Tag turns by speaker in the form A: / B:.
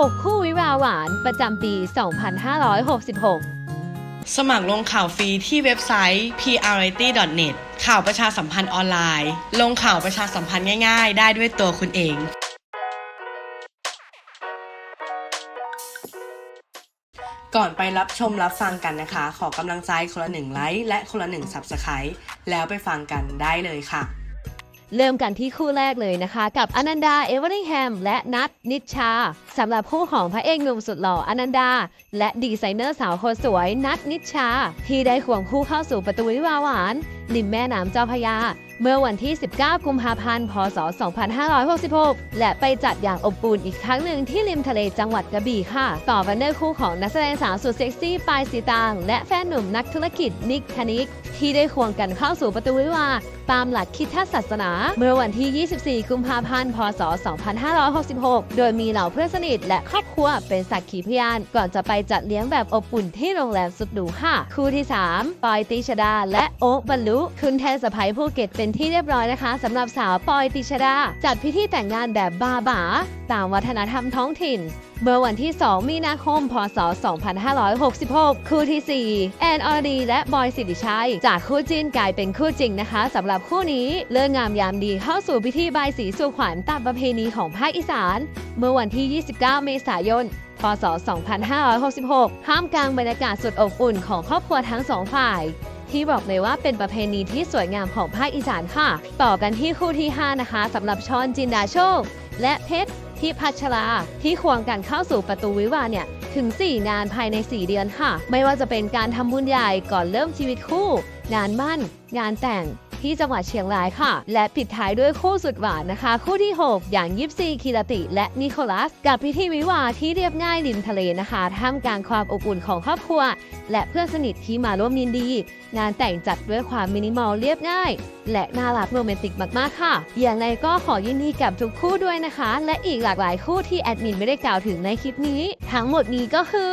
A: 6 คู่วิวาหวานประจำปี 2566
B: สมัครลงข่าวฟรีที่เว็บไซต์ priority.net ข่าวประชาสัมพันธ์ออนไลน์ ลงข่าวประชาสัมพันธ์ง่ายๆ ได้ด้วยตัวคุณเองก่อนไปรับชมรับฟังกันนะคะ ขอกำลังใจคนละหนึ่งไลค์และคนละหนึ่ง Subscribe แล้วไปฟังกันได้เลยค่ะ
A: เริ่มกันที่คู่แรกเลยนะคะ กับอนันดาเอเวอริงแฮมและนัทนิชชาสำหรับคู่ของพระเอกหนุ่มสุดหล่ออนันดา และดีไซเนอร์สาวคนสวยนัทนิชชาที่ได้ควงคู่เข้าสู่ประตูวิวาห์หวานริมแม่น้ำเจ้าพยา เมื่อวันที่ 19 กุมภาพันธ์ พศ 2566 และไปจัดอย่างอบอุ่นอีกครั้งหนึ่งที่ริมทะเลจังหวัดกระบี่ค่ะ ต่อกันด้วยคู่ของนักแสดงสาวสุดเซ็กซี่ปายสีตาง และแฟนหนุ่มนักธุรกิจนิกธนิก ที่ได้ควงกันเข้าสู่ประตูวิวาตามหลักคิดทศาสนา เมื่อวันที่ 24 กุมภาพันธ์ พศ 2566 โดยมีเหล่าเพื่อนสนิทและครอบครัวเป็นสักขีพยาน ก่อนจะไปจัดเลี้ยงแบบอบอุ่นที่โรงแรมสุดหรูค่ะ คู่ที่ 3 ปอยติชดา และโอ๊คบรรลุคุณแทนสะพายภูเก็ตเป็นที่เรียบร้อยนะคะสำหรับสาวปอยติชดา จัดพิธีแต่งงานแบบบาบาตามวัฒนธรรมท้องถิ่น เมื่อวันที่ 2 มีนาคม พศ 2566 คู่ที่ 4 แอนอรดี และบอยสิริชัย จากคู่จิ้นกลายเป็นคู่จริงนะคะสำหรับคู่นี้เลิกงามยามดีเข้าสู่พิธีบายสีสู่ขวัญตามประเพณีของภาคอีสาน เมื่อวันที่ 29 เมษายนพศ 2566ท่ามกลางบรรยากาศสุดอบอุ่นของครอบครัวทั้งสองฝ่าย ที่บอกเลยว่าเป็นประเพณีที่สวยงามของภาคอีสานค่ะ ต่อกันที่คู่ที่ 5 นะคะสำหรับชอนจินดาโชค และเพชรที่พัชรา ที่ควงกันเข้าสู่ประตูวิวาเนี่ยถึง 4 งานภายใน 4 เดือนค่ะ ไม่ว่าจะเป็นการทำบุญใหญ่ก่อนเริ่มชีวิตคู่ งานมั่น งานแต่ง ที่จังหวัดเชียงรายค่ะ และปิดท้ายด้วยคู่สุดหวานนะคะ คู่ที่ 6 อย่างยิปซีคิรติ และนิโคลัส กับพิธีวิวาที่เรียบง่ายริมทะเลนะคะท่ามกลางความอบอุ่นของครอบครัว และเพื่อนสนิทที่มาร่วมยินดี งานแต่งจัดด้วยความมินิมอลเรียบง่าย และน่ารักโรแมนติกมากๆค่ะ อย่างไรก็ขอยินดีกับทุกคู่ด้วยนะคะ และอีกหลากหลายคู่ที่แอดมินไม่ได้กล่าวถึงในคลิปนี้ ทั้งหมดนี้ก็คือ